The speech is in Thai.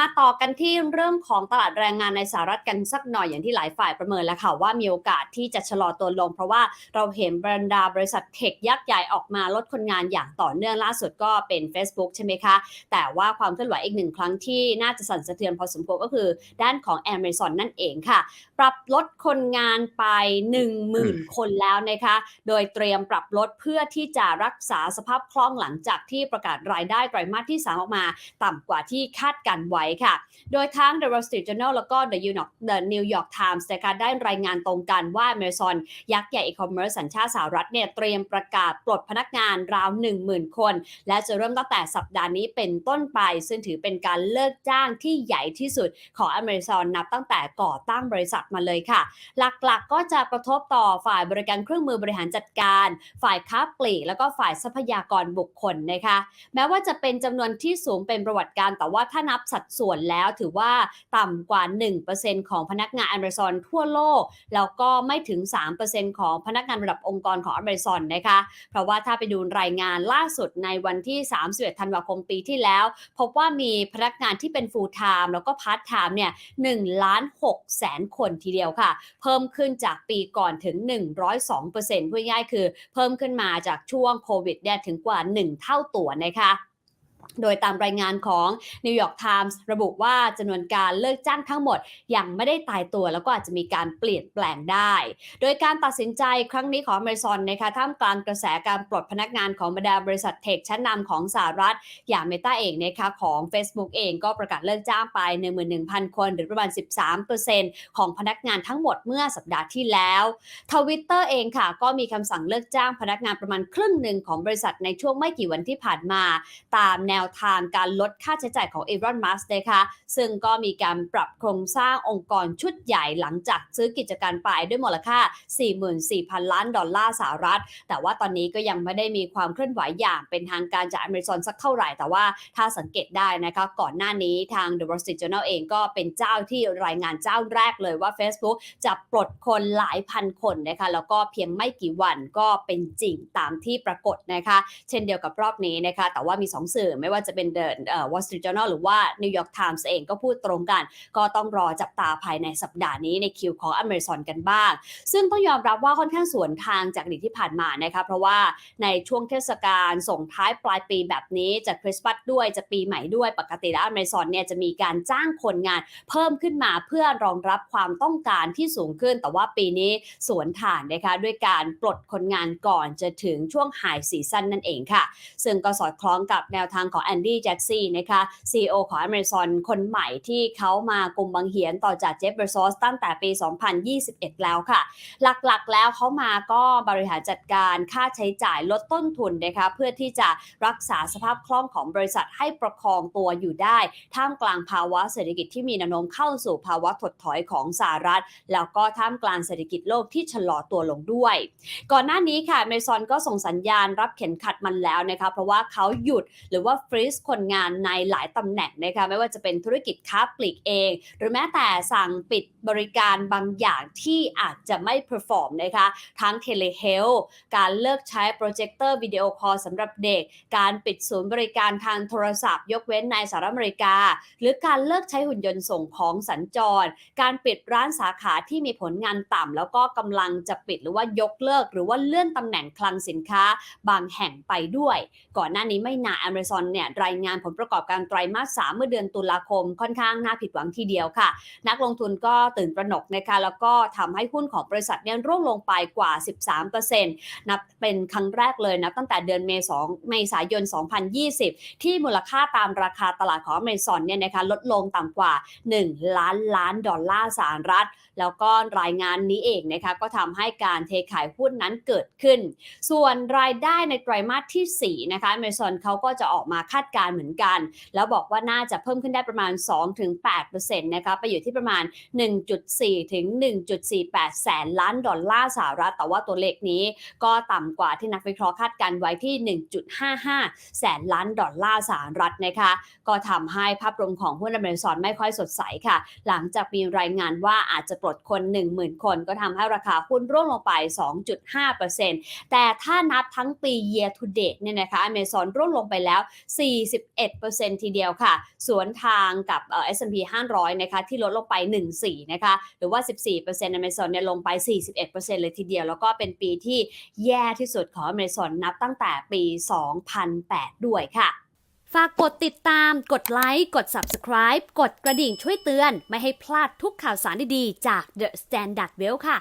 มาต่อกันที่เรื่องของตลาดแรงงานในสหรัฐกันสักหน่อยอย่างที่หลายฝ่ายประเมินแล้วค่ะว่ามีโอกาสที่จะชะลอตัวลง เพราะว่าเราเห็นบรรดาบริษัทเทคยักษ์ใหญ่ออกมาลดคนงานอย่างต่อเนื่องล่าสุดก็เป็น Facebook ใช่ไหมคะ แต่ว่าความเคลื่อนไหวอีกหนึ่งครั้งที่น่าจะสั่นสะเทือนพอสมควรก็คือด้านของ Amazon นั่นเองค่ะ ปรับลดคนงานไป 10,000 คนแล้วนะคะ โดยเตรียมปรับลดเพื่อที่จะรักษาสภาพคล่องหลังจากที่ประกาศรายได้ไตรมาสที่3ออกมา ต่ำกว่าที่คาดการไว้ค่ะ โดยทั้ง The Wall Street Journal แล้วก็ The New York The New York Times นะคะได้รายงานตรงกันว่า Amazon ยักษ์ใหญ่อีคอมเมิร์ซสัญชาติสหรัฐเนี่ยเตรียมประกาศปลดพนักงานราว 10,000 คน และจะเริ่มตั้งแต่สัปดาห์นี้เป็นต้นไป ซึ่งถือเป็นการเลิกจ้างที่ใหญ่ที่สุดของ Amazon นับตั้งแต่ก่อตั้งบริษัทมาเลยค่ะ หลักๆก็จะกระทบต่อฝ่ายบริการเครื่องมือบริหารจัดการ ฝ่ายค้าปลีกแล้วก็ฝ่ายทรัพยากรบุคคลนะคะ แม้ว่าจะเป็นจำนวนที่สูงเป็นประวัติการแต่ว่าถ้านับสัดส่วนแล้วถือว่าต่ำกว่า 1%ของพนักงาน Amazon ทั่วโลก แล้วก็ไม่ถึง 3%ของพนักงานระดับองค์กรของ Amazon นะคะ เพราะว่าถ้าไปดูรายงานล่าสุดในวันที่ 31 ธันวาคมปีที่แล้ว พบว่ามีพนักงานที่เป็น full time แล้วก็ part time เนี่ย1ล้าน6แสนคนทีเดียวค่ะ เพิ่มขึ้นจากปีก่อนถึง 102%พูดง่ายคือเพิ่มขึ้นมาจากช่วงโควิดเนี่ยถึงกว่า 1 เท่าตัวนะคะ โดยตามรายงานของ New York Times ระบุว่าจำนวนการเลิกจ้างทั้งหมด ยังไม่ได้ตายตัวแล้วก็อาจจะมีการเปลี่ยนแปลงได้ โดยการตัดสินใจครั้งนี้ของ Amazon นะคะท่ามกลางกระแสการปลดพนักงานของบรรดาบริษัทเทคชั้นนำของสหรัฐ อย่าง Meta เองนะคะของ Facebook เองก็ประกาศเลิกจ้างไป 11,000 คน หรือประมาณ 13%ของพนักงานทั้งหมดเมื่อสัปดาห์ที่แล้วทวิตเตอร์เองค่ะ ก็มีคำสั่งเลิกจ้างพนักงานประมาณครึ่งหนึ่งของบริษัทในช่วงไม่กี่วันที่ผ่านมาตามแนนวทางการลดค่าใช้จ่ายของ e อ o n Musk นะคะซึ่งก็มีการปรับโครงสร้างองค์กรชุดใหญ่หลังจากซื้อกิจการไปด้วยมูลค่า 44,000 ล้านดอลลาร์สหรัฐ แต่ว่าตอนนี้ก็ยังไม่ได้มีความเคลื่อนไหวอย่างเป็นทางการจาก Amazon สักเท่าไหร่ แต่ว่าถ้าสังเกตได้นะคะก่อนหน้านี้ทาง The Wall Street Journal เองก็เป็นเจ้าที่รายงานเจ้าแรกเลยว่า Facebook จะปลดคนหลายพันคนนะคะแล้วก็เพียงไม่กี่วันก็เป็นจริงตามที่ปรากฏนะคะ เช่นเดียวกับรอบนี้นะคะ แต่ว่ามี 2 สื่อไม่ว่าจะเป็น The Wall Street Journal หรือว่า New York Times เองก็พูดตรงกัน ก็ต้องรอจับตาภายในสัปดาห์นี้ในคิวของ Amazon กันบ้าง ซึ่งต้องยอมรับว่าค่อนข้างสวนทางจากอดีตที่ผ่านมานะคะเพราะว่าในช่วงเทศกาลส่งท้ายปลายปีแบบนี้จะคริสต์มาสด้วยจะปีใหม่ด้วยปกติแล้ว Amazon เนี่ยจะมีการจ้างคนงานเพิ่มขึ้นมาเพื่อรองรับความต้องการที่สูงขึ้น แต่ว่าปีนี้สวนทางนะคะด้วยการปลดคนงานก่อนจะถึงช่วงไฮซีซันนั่นเองค่ะ ซึ่งก็สอดคล้องกับแนวทางของแอนดี้แจ็กซี่นะคะ CEO ของ Amazon คนใหม่ที่เขามากลุ่มบังเหียนต่อจากเจฟเบอร์ซอสตั้งแต่ปี 2021 แล้วค่ะ หลักๆแล้วเขามาก็บริหารจัดการค่าใช้จ่ายลดต้นทุนนะคะเพื่อที่จะรักษาสภาพคล่องของบริษัทให้ประคองตัวอยู่ได้ ท่ามกลางภาวะเศรษฐกิจที่มีแนวโน้มเข้าสู่ภาวะถดถอยของสหรัฐ แล้วก็ท่ามกลางเศรษฐกิจโลกที่ชะลอตัวลงด้วย ก่อนหน้านี้ค่ะ Amazon ก็ส่งสัญญาณรับเข็นขัดมันแล้วนะคะเพราะว่าเขาหยุดหรือว่าฟรีซคนงานในหลายตำแหน่งนะคะไม่ว่าจะเป็นธุรกิจค้าปลีกเอง หรือแม้แต่สั่งปิดบริการบางอย่างที่อาจจะไม่เพอร์ฟอร์มนะคะทั้งเทเลเฮลการเลิกใช้โปรเจคเตอร์วิดีโอคอลสำหรับเด็ก การปิดศูนย์บริการทางโทรศัพท์ ยกเว้นในสหรัฐอเมริกา หรือการเลิกใช้หุ่นยนต์ส่งของสัญจร การปิดร้านสาขาที่มีผลงานต่ำแล้วก็กำลังจะปิดหรือว่ายกเลิก หรือว่าเลื่อนตำแหน่งคลังสินค้า บางแห่งไปด้วย ก่อนหน้านี้ไม่นาน Amazon เนี่ยรายงานผลประกอบการไตรมาส 3 เมื่อเดือนตุลาคมค่อนข้างน่าผิดหวังทีเดียวค่ะ นักลงทุนก็ตื่นตระหนกนะคะแล้วก็ทำให้หุ้นของบริษัทเนี่ยร่วงลงไปกว่า 13%นับเป็นครั้งแรกเลยนะตั้งแต่เดือนเมษายนเมษายน 2020 ที่มูลค่าตามราคาตลาดของ Amazon เนี่ยนะคะลดลงต่ำกว่า 1 ล้านล้านดอลลาร์สหรัฐ แล้วก็รายงานนี้เองนะคะก็ทำให้การเทขายหุ้นนั้นเกิดขึ้น ส่วนรายได้ในไตรมาสที่ 4 นะคะ Amazon เขาก็จะออกมาคาดการ์เหมือนกัน แล้วบอกว่าน่าจะเพิ่มขึ้นได้ประมาณ 2-8%นะคะไปอยู่ที่ประมาณ 1.4 ถึง 1.48 แสนล้านดอลลาร์สหรัฐ แต่ว่าตัวเลขนี้ก็ต่ำกว่าที่นักวิเคราะห์คาดการไว้ที่ 1.55 แสนล้านดอลลาร์สหรัฐนะคะ ก็ทำให้ภาพรวมของหุ้นอเมซอนไม่ค่อยสดใสค่ะ หลังจากมีรายงานว่าอาจจะปลดคน 10,000 คน ก็ทำให้ราคาหุ้นร่วงลงไป 2.5%แต่ถ้านับทั้งปี year to date เนี่ยนะคะ Amazon ร่วงลงไปแล้ว41%ทีเดียวค่ะ สวนทางกับเอ่อ S&P 500 นะคะ ที่ลดลงไป 14 นะคะ หรือว่า 14% Amazon เนี่ยลงไป 41%เลยทีเดียว แล้วก็เป็นปีที่แย่ที่สุดของ Amazon นับตั้งแต่ปี 2008 ด้วยค่ะฝากกดติดตาม กดไลค์ กด Subscribe กดกระดิ่งช่วยเตือน ไม่ให้พลาดทุกข่าวสารดีๆ จาก The Standard Well ค่ะ